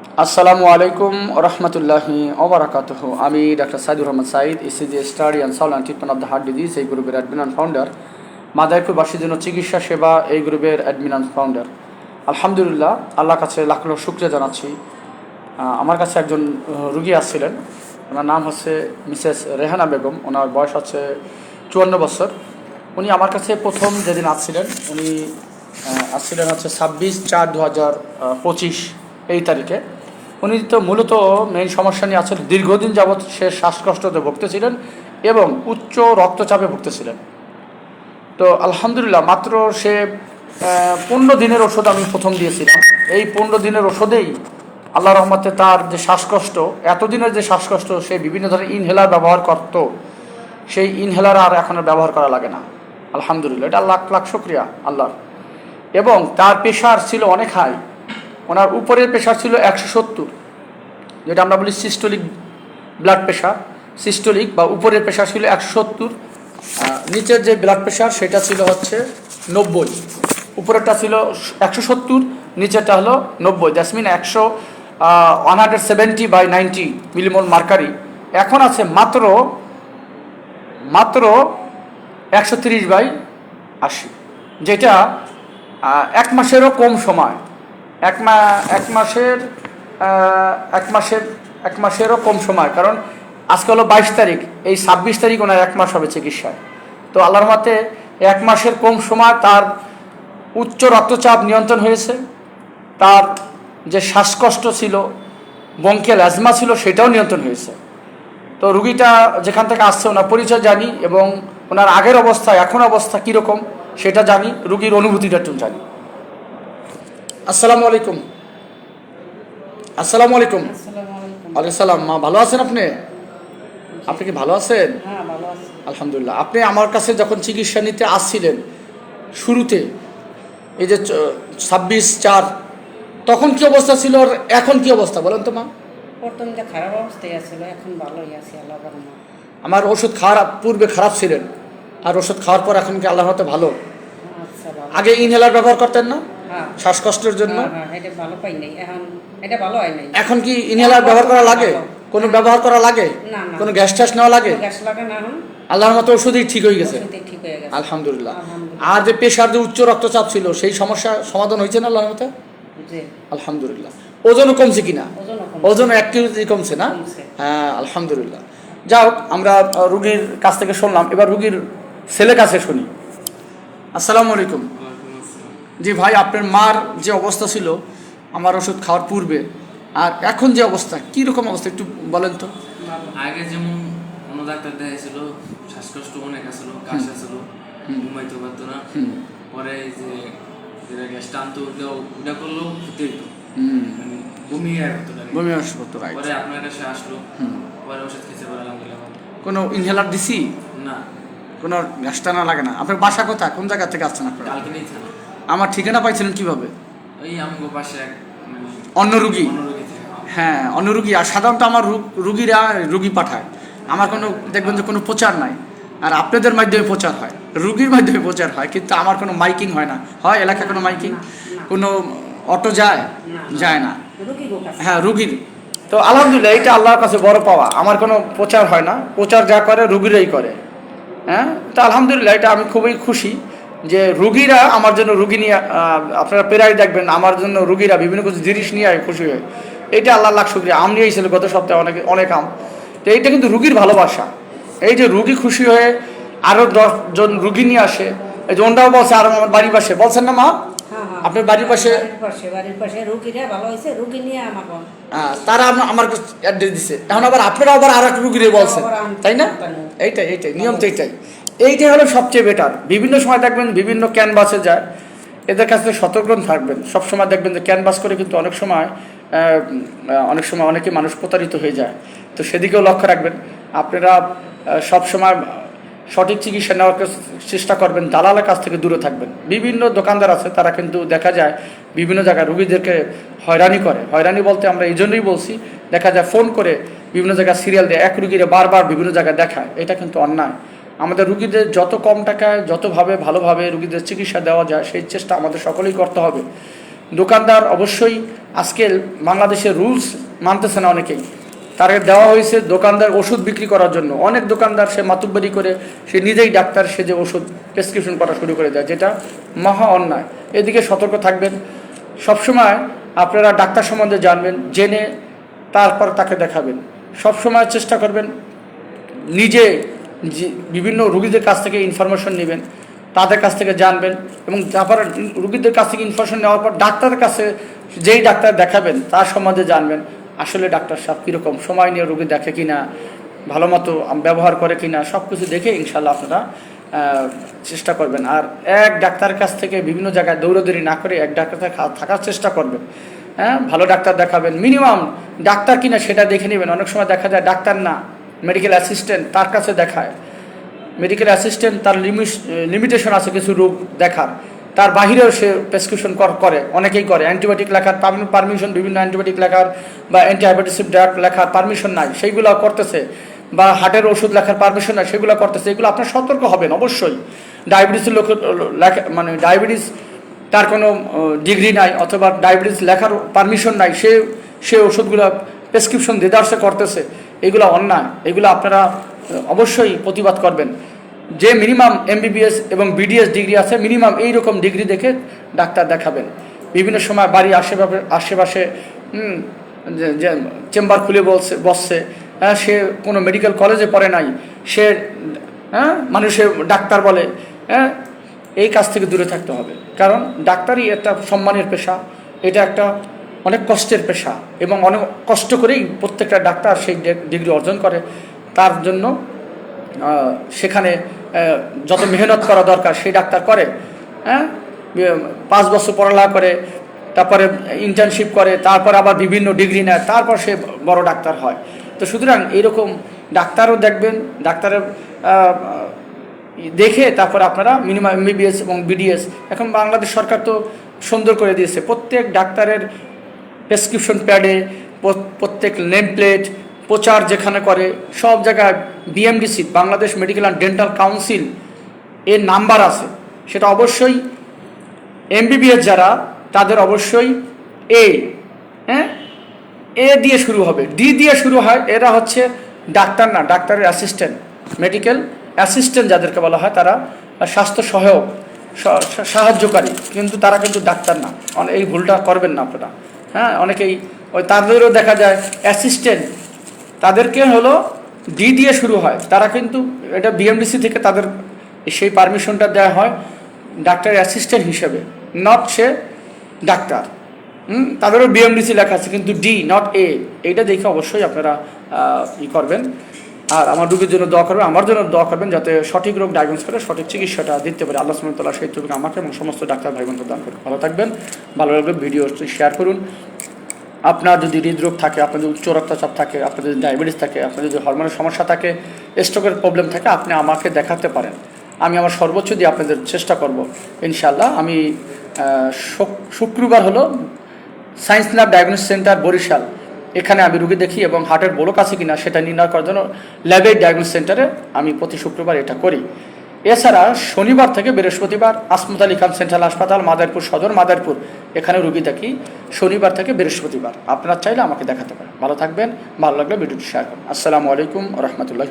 আসসালামু আলাইকুম রহমতুল্লাহি ওবরাকাতহ। আমি doctor Saidur Rahman Sayeed ECG study and solve and treatment of the heart disease, এই গ্রুপের অ্যাডমিন অ্যান্ড ফাউন্ডার মাদারীপুরবাসীর জন্য চিকিৎসা সেবা, এই গ্রুপের অ্যাডমিন অ্যান্ড ফাউন্ডার। আলহামদুলিল্লাহ, আল্লাহর কাছে লাখ লাখ শুক্রিয়া জানাচ্ছি। আমার কাছে একজন রুগী আসছিলেন। ওনার নাম হচ্ছে মিসেস রেহানা বেগম। ওনার বয়স হচ্ছে চুয়ান্ন বছর। উনি আমার কাছে প্রথম যেদিন আসছিলেন, উনি আসছিলেন হচ্ছে ছাব্বিশ চার দু হাজার পঁচিশ। এই তারিখে। উনি তো মূলত মেইন সমস্যা নিয়ে আছেন। দীর্ঘদিন যাবৎ সে শ্বাসকষ্টতে ভুগতেছিলেন এবং উচ্চ রক্তচাপে ভুগতেছিলেন। তো আলহামদুলিল্লাহ, মাত্র সে পনেরো দিনের ওষুধ আমি প্রথম দিয়েছিলাম। এই পনেরো দিনের ওষুধেই আল্লাহ রহমতে তার যে শ্বাসকষ্ট, এতদিনের যে শ্বাসকষ্ট, সে বিভিন্ন ধরনের ইনহেলার ব্যবহার করত। সেই ইনহেলার আর এখন ব্যবহার করা লাগে না। আলহামদুলিল্লাহ, এটা লাখ লাখ শুক্রিয়া আল্লাহর। এবং তার প্রেশার ছিল অনেক হাই ওনার উপরের প্রেশার ছিল একশো সত্তর, যেটা আমরা বলি সিস্টোলিক ব্লাড প্রেশার সিস্টোলিক বা উপরের প্রেশার ছিল একশো সত্তর নিচের যে ব্লাড প্রেশার সেটা ছিল হচ্ছে নব্বই। উপরেরটা ছিল একশো সত্তর, নিচেরটা হলো নব্বই। দ্যাটস একশো one hundred seventy by ninety millimole mercury এখন আছে মাত্র মাত্র একশো তিরিশ বাই আশি, যেটা এক মাসেরও কম সময়। এক মা, এক মাসের এক মাসের, এক মাসেরও কম সময়, কারণ আজকে হলো বাইশ তারিখ, এই ছাব্বিশ তারিখ ওনার এক মাস হবে চিকিৎসায়। তো আল্লাহর মতে এক মাসের কম সময় তার উচ্চ রক্তচাপ নিয়ন্ত্রণ হয়েছে, তার যে শ্বাসকষ্ট ছিল বঙ্কেল অ্যাজমা ছিল, সেটাও নিয়ন্ত্রণ হয়েছে। তো রুগীটা যেখান থেকে আসছে ওনার পরিচয় জানি এবং ওনার আগের অবস্থা, এখন অবস্থা কীরকম, সেটা জানি, রুগীর অনুভূতিটা একটু জানি। আসসালামু আলাইকুম। আসসালামু আলাইকুম। আলাইকুম। সালাম। মা ভালো আছেন আপনি? আপনি কি ভালো আছেন? হ্যাঁ ভালো আছি। আলহামদুলিল্লাহ। আপনি আমার কাছে যখন চিকিৎসা নিতে আসছিলেন শুরুতে এই যে ছাব্বিশ চার তখন কি অবস্থা ছিল আর এখন কি অবস্থা বলেন তো মা? প্রথম যে খারাপ অবস্থায় আছিল এখন ভালোই আছি আল্লাহ আমার ওষুধ খারাপ পূর্বে খারাপ ছিলেন আর ওষুধ খাওয়ার পর এখন কি আল্লাহর হতে ভালো? আচ্ছা আগে ইনহেলার ব্যবহার করতেন না? শ্বাসকষ্টের জন্য? হ্যাঁ হ্যাঁ এটা ভালো পাই নাই। এখন এটা ভালো হয় নাই। এখন কি ইনহেলার ব্যবহার করা লাগে? কোনো ব্যবহার করা লাগে? কোনো গ্যাস ট্যাস নেওয়া লাগে? গ্যাস লাগে না আল্লাহর মতো ওষুধই ঠিক হয়ে গেছে? হয়ে আলহামদুলিল্লাহ। আর যে প্রেশার যে উচ্চ রক্তচাপ ছিল সেই সমস্যা সমাধান হয়েছে না আল্লাহর মতে? আলহামদুলিল্লাহ। ওজনও কমছে কিনা? ওজনও ওজন এক কেজি কমছে না? হ্যাঁ আলহামদুলিল্লাহ। যাই হোক আমরা রুগীর কাছ থেকে শুনলাম। এবার রুগীর ছেলে কাছে শুনি। আসসালামু আলাইকুম। জি ভাই আপনার মার যে অবস্থা ছিল আমার ওষুধ খাওয়ার পূর্বে আর এখন যে অবস্থা কি রকম অবস্থা একটু বলেন তো? আগে যেমন অন্য ডাক্তার দেখাইছিল শ্বাসকষ্ট অনেক আসলো কাশ আসলো ঘুমাইতে পারতো না। পরে এই যে যেটা গ্যাস টানতো ওটা করলেও ক্ষতি হইতো। হুম। মানে ঘুমিয়ে আর হতো না। বমি রাইট পরে আপনার কাছে আসলো পরে ওষুধ খেতে পারে আলহামদুলিল্লাহ ভালো। কোনো ইনহেলার দিছি? না। কোনো গ্যাস টানা লাগে না? আপনার বাসা কোথায়? কোন জায়গা থেকে আসছেন আপনারা? কালকে নেই থানা। আমার ঠিকানা পাইছিলেন কীভাবে? ওই আমগো পাশে এক মানে অন্য রুগী? অন্য রোগী থেকে হ্যাঁ। অন্য রুগী। আর সাধারণত আমার রু- রুগীরা রুগী পাঠায়। আমার কোনো দেখবেন যে কোনো প্রচার নাই। আর আপনাদের মাধ্যমে প্রচার হয়। রুগীর মাধ্যমে প্রচার হয় কিন্তু আমার কোনো মাইকিং হয় না। হয় এলাকায় কোনো মাইকিং? কোনো অটো যায়? যায় না। রুগী কাছে হ্যাঁ রুগীর। তো আলহামদুলিল্লাহ এটা আল্লাহর কাছে বড় পাওয়া। আমার কোনো প্রচার হয় না। প্রচার যা করে রুগীরাই করে। হ্যাঁ? তো আলহামদুলিল্লাহ এটা আমি খুবই খুশি। যে রুগীরা আমার জন্য রুগী নিয়ে আপনারা প্রায় দেখবেন আমার জন্য রুগীরা বিভিন্ন কিছু জিনিস নিয়ে আয় খুশি হয়ে। এইটা আল্লাহ লাখ শুক্রিয়া। আম নিয়ে এসেছিল গত সপ্তাহে অনেক অনেক আম। তো এইটা কিন্তু রুগীর ভালোবাসা। এই যে রুগী খুশি হয়ে আরও দশজন রুগী নিয়ে আসে এই যে ওনরাও বলছে আর আমার বাড়ির পাশে। বলছেন না মা? হ্যাঁ হ্যাঁ। আপনার বাড়ির পাশে? আহ, তারা আম- আমার অ্যাড্রেস দিছে। এখন আবার আপনারা আবার আর এক রুগীরে বলছেন। তাই না? এইটাই এইটাই নিয়ম তো এইটাই। এইটাই হলো সবচেয়ে বেটার বিভিন্ন সময় দেখবেন বিভিন্ন ক্যানভাসে যায়, এদের কাছ থেকে সতর্ক থাকবেন। সব সময় দেখবেন যে ক্যানভাস করে কিন্তু অনেক সময় অনেক সময় অনেকে মানুষ প্রতারিত হয়ে যায়। তো সেদিকেও লক্ষ্য রাখবেন। আপনারা সব সময় সঠিক চিকিৎসা নেওয়ার চেষ্টা করবেন। দালালের কাছ থেকে দূরে থাকবেন। বিভিন্ন দোকানদার আছে, তারা কিন্তু দেখা যায় বিভিন্ন জায়গায় রুগীদেরকে হয়রানি করে। হয়রানি বলতে আমরা এই জন্যই বলছি, দেখা যায় ফোন করে বিভিন্ন জায়গায় সিরিয়াল দেয়। এক রুগীরা বারবার বিভিন্ন জায়গায় দেখায়। এটা কিন্তু অন্যায়। আমাদের রুগীদের যত কম টাকায় যতভাবে ভালোভাবে রুগীদের চিকিৎসা দেওয়া যায়, সেই চেষ্টা আমাদের সকলেই করতে হবে। দোকানদার অবশ্যই আজকে বাংলাদেশের রুলস মানতেছে না অনেকেই। তাকে দেওয়া হয়েছে দোকানদার ওষুধ বিক্রি করার জন্য। অনেক দোকানদার সে মাতুব্বারি করে সে নিজেই ডাক্তার সে যে ওষুধ প্রেসক্রিপশন করা শুরু করে দেয়, যেটা মহা অন্যায়। এদিকে সতর্ক থাকবেন। সবসময় আপনারা ডাক্তার সম্বন্ধে জানবেন, জেনে তারপর তাকে দেখাবেন। সবসময় চেষ্টা করবেন নিজে যে বিভিন্ন রুগীদের কাছ থেকে ইনফরমেশন নেবেন, তাদের কাছ থেকে জানবেন এবং তারপর রুগীদের কাছ থেকে ইনফরমেশন নেওয়ার পর ডাক্তারের কাছে যেই ডাক্তার দেখাবেন, তার সম্বন্ধে জানবেন, আসলে ডাক্তার সাহেব কীরকম, সময় নিয়ে রুগী দেখে কি না ভালো মতো ব্যবহার করে কি না সব কিছু দেখে ইনশাল্লাহ আপনারা চেষ্টা করবেন। আর এক ডাক্তারের কাছ থেকে বিভিন্ন জায়গায় দৌড়দৌড়ি না করে এক ডাক্তার থাকার চেষ্টা করবেন। হ্যাঁ ভালো ডাক্তার দেখাবেন। মিনিমাম ডাক্তার কিনা সেটা দেখে নেবেন। অনেক সময় দেখা যায় ডাক্তার না মেডিকেল অ্যাসিস্ট্যান্ট তার কাছে দেখায়। মেডিকেল অ্যাসিস্ট্যান্ট তার লিমিটেশন আছে কিছু রোগ দেখার। তার বাহিরেও সে প্রেসক্রিপশন করে অনেকেই করে। অ্যান্টিবায়োটিক লেখার পারমিশন বিভিন্ন অ্যান্টিবায়োটিক লেখার বা অ্যান্টিবায়োটিসিভ ড্রাগ লেখার পারমিশন নাই সেইগুলো করতেছে। বা হার্টের ওষুধ লেখার পারমিশন নাই, সেগুলো করতেছে। এগুলো আপনার সতর্ক হবেন, অবশ্যই। ডায়াবেটিসের লোক, লেখা মানে ডায়াবেটিস তার কোনো ডিগ্রি নাই, অথবা ডায়াবেটিস লেখার পারমিশন নাই, সে সে ওষুধগুলো প্রেসক্রিপশন দেদার্সে করতেছে। এগুলো অন্যায়, এগুলো আপনারা অবশ্যই প্রতিবাদ করবেন। যে মিনিমাম এমবিবিএস এবং বিডিএস ডিগ্রি আছে, মিনিমাম এই রকম ডিগ্রি দেখে ডাক্তার দেখাবেন। বিভিন্ন সময় বাড়ির আশেপাশে আশেপাশে চেম্বার খুলে বলছে, বসছে হ্যাঁ সে কোনো মেডিকেল কলেজে পড়ে নাই, সে হ্যাঁ মানুষে ডাক্তার বলে হ্যাঁ এই কাজ থেকে দূরে থাকতে হবে। কারণ ডাক্তারই একটা সম্মানের পেশা, এটা একটা অনেক কষ্টের পেশা এবং অনেক কষ্ট করেই প্রত্যেকটা ডাক্তার সেই ডিগ্রি অর্জন করে। তার জন্য সেখানে যত মেহনত করা দরকার সেই ডাক্তার করে হ্যাঁ? পাঁচ বছর পড়ালেখা করে, তারপরে ইন্টার্নশিপ করে, তারপর আবার বিভিন্ন ডিগ্রি নেয়, তারপর সে বড় ডাক্তার হয়। তো সুতরাং এইরকম ডাক্তারও দেখবেন ডাক্তারের দেখে তারপর আপনারা মিনিমাম এমবিবিএস এবং বিডিএস এখন বাংলাদেশ সরকার তো সুন্দর করে দিয়েছে। প্রত্যেক ডাক্তারের প্রেসক্রিপশন প্যাডে প্রত্যেক নেম প্লেট প্রচার যেখানে করে, সব জায়গায় BMDC Bangladesh medical and dental council এর নাম্বার আছে। সেটা অবশ্যই এমবিবিএস যারা, তাদের অবশ্যই এ হ্যাঁ? এ দিয়ে শুরু হবে। ডি দিয়ে শুরু হয়, এরা হচ্ছে ডাক্তার না, ডাক্তারের অ্যাসিস্ট্যান্ট মেডিকেল অ্যাসিস্ট্যান্ট যাদেরকে বলা হয়, তারা স্বাস্থ্য সহায়ক সাহায্যকারী। কিন্তু তারা কিন্তু ডাক্তার না। এই ভুলটা করবেন না আপনারা। হ্যাঁ অনেকেই। ওই তাদেরও দেখা যায় অ্যাসিস্ট্যান্ট তাদেরকে হলো ডি দিয়ে শুরু হয়। তারা কিন্তু এটা বিএমডিসি থেকে তাদের সেই পারমিশনটা দেওয়া হয় ডাক্তার অ্যাসিস্ট্যান্ট হিসেবে নট সে ডাক্তার। হুম, তাদেরও বিএমডিসি লেখা আছে, কিন্তু ডি নট এ এইটা দেখে অবশ্যই আপনারা ই করবেন। আর আমার রোগীর জন্য দোয়া করবেন, আমার জন্য দোয়া করবেন যাতে সঠিক রোগ ডায়াগনোস করে সঠিক চিকিৎসাটা দিতে পারে। আল্লাহ সুমতলা সেই তৌফিক আমাকে এবং সমস্ত ডাক্তার ভাই বোনকে দান করুন ভালো থাকবেন, ভালো লাগবে ভিডিও শেয়ার করুন। আপনার যদি হৃদরোগ থাকে, আপনার যদি উচ্চ রক্তচাপ থাকে, আপনার যদি ডায়াবেটিস থাকে, আপনার যদি হরমোনের সমস্যা থাকে স্ট্রোকের প্রবলেম থাকে, আপনি আমাকে দেখাতে পারেন। আমি আমার সর্বোচ্চ দিয়ে আপনাদের চেষ্টা করব। ইনশাল্লাহ আমি শুক- শুক্রবার হলো science lab diagnose centre Barishal. এখানে আমি রুগী দেখি এবং হার্টের বড় আছে কিনা সেটা নির্ণয় করার জন্য ল্যাবের ডায়াগনোস সেন্টারে আমি প্রতি শুক্রবার এটা করি। এছাড়া শনিবার থেকে বৃহস্পতিবার আসমত আলী খান সেন্ট্রাল হাসপাতাল, মাদারপুর সদর, মাদারপুর, এখানে রুগী দেখি শনিবার থেকে বৃহস্পতিবার। আপনারা চাইলে আমাকে দেখাতে পারেন। ভালো থাকবেন, ভালো লাগলে ভিডিওটি শেয়ার করুন। আসসালামু আলাইকুম রহমতুল্লাহ